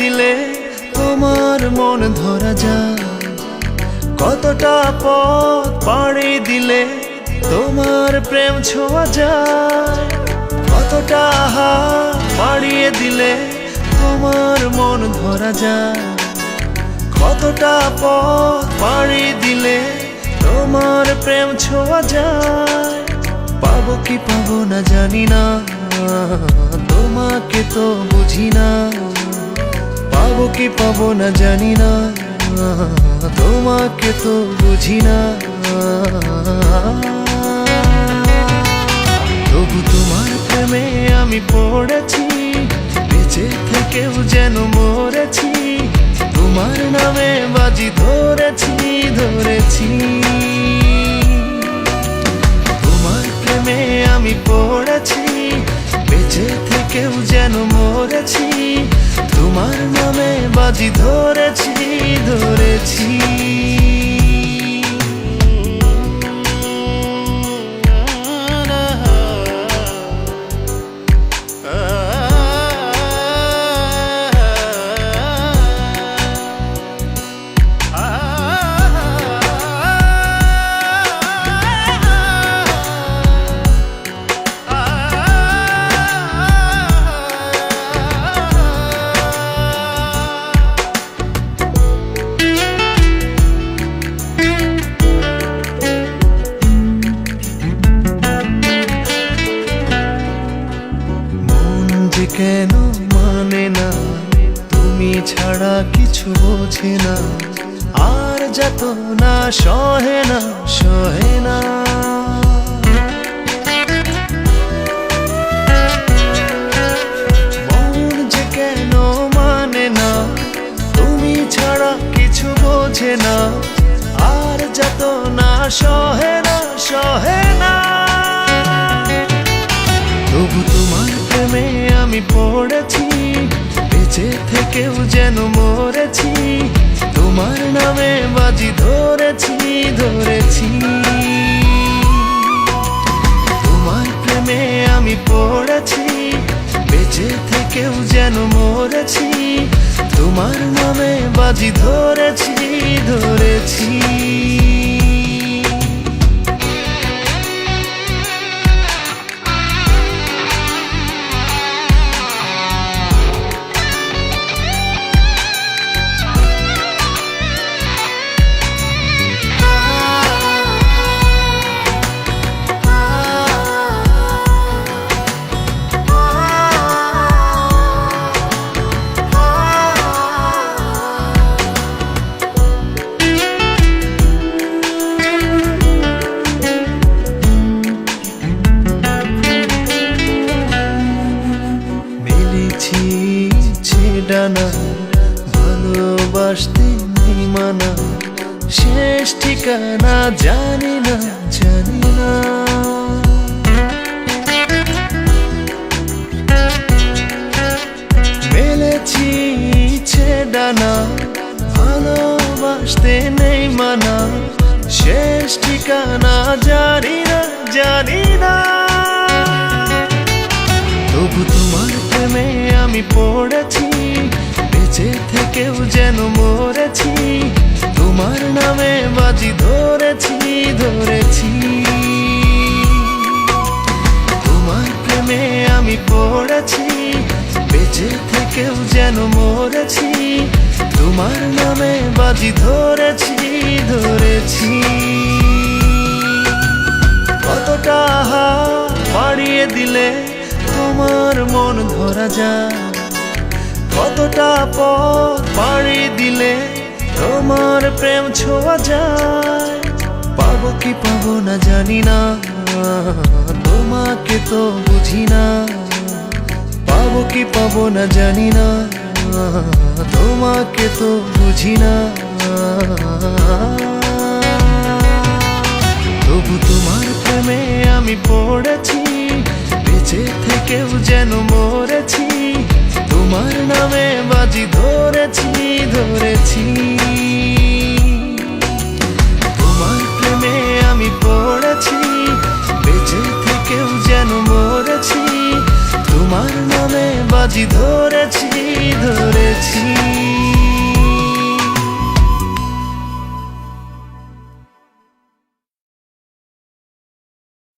দিলে তোমার মন ধরা যায়। কতটা পথ পাড়ি দিলে তোমার প্রেম ছোঁয়া যায়। কতটা হাত বাড়িয়ে দিলে তোমার মন ধরা যায়। কতটা পথ পাড়ি দিলে তোমার প্রেম ছোঁয়া যায়। পাবো কি পাবো না জানি না, তোমাকে তো বুঝি না। পাবো কি পাবো না জানি না। তোমাকে তো বুঝি না। তবু তোমার প্রেমে আমি পড়েছি, বেঁচে থেকেও যেন মরেছি। তোমার নামে বাজি ধরেছি ধরেছি। তোমার প্রেমে আমি পড়েছি, বেঁচে থেকেও যেন মরেছি। তোমার নামে বাজি ধরেছি ধরেছি। যে কেন মানে না? তুমি ছাড়া কিছু বোঝে না। আর যত না সহে না সহে না। মন বোঝে না। আর যত না সহে না সহে না। পড়েছি, বেঁচে থেকেও যেন মরেছি, তোমার নামে বাজি ধরেছি ধরেছি। তোমার প্রেমে আমি পড়েছি, বেঁচে থেকেও যেন মরেছি, তোমার নামে বাজি ধরেছি ধরেছি। ছেডানা ভালোবাসতে নেই মানা। শেষ ঠিকানা জানি না জানি না। মেলেছি ছেডানা ভালোবাসতে নেই মানা। শেষ ঠিকানা জানি না জানি না। তবু তোমার প্রেমে আমি পড়েছি, বেঁচে থেকেও যেন মরেছি, তোমার নামে বাজি ধরেছি ধরেছি। তোমার প্রেমে আমি পড়েছি, বেঁচে থেকেও যেন মরেছি, তোমার নামে বাজি ধরেছি ধরেছি। কতটা বাড়িয়ে দিলে মন ধরা যায়। কতটা পথ পাড়ি দিলে তোমার প্রেম ছোঁয়া যায়। পাবো কি পাবো না জানি না, তোমাকে তো বুঝি না। পাবো কি পাবো না জানি না, তোমাকে তো বুঝি না। বাজি ধরেছি ধরেছি।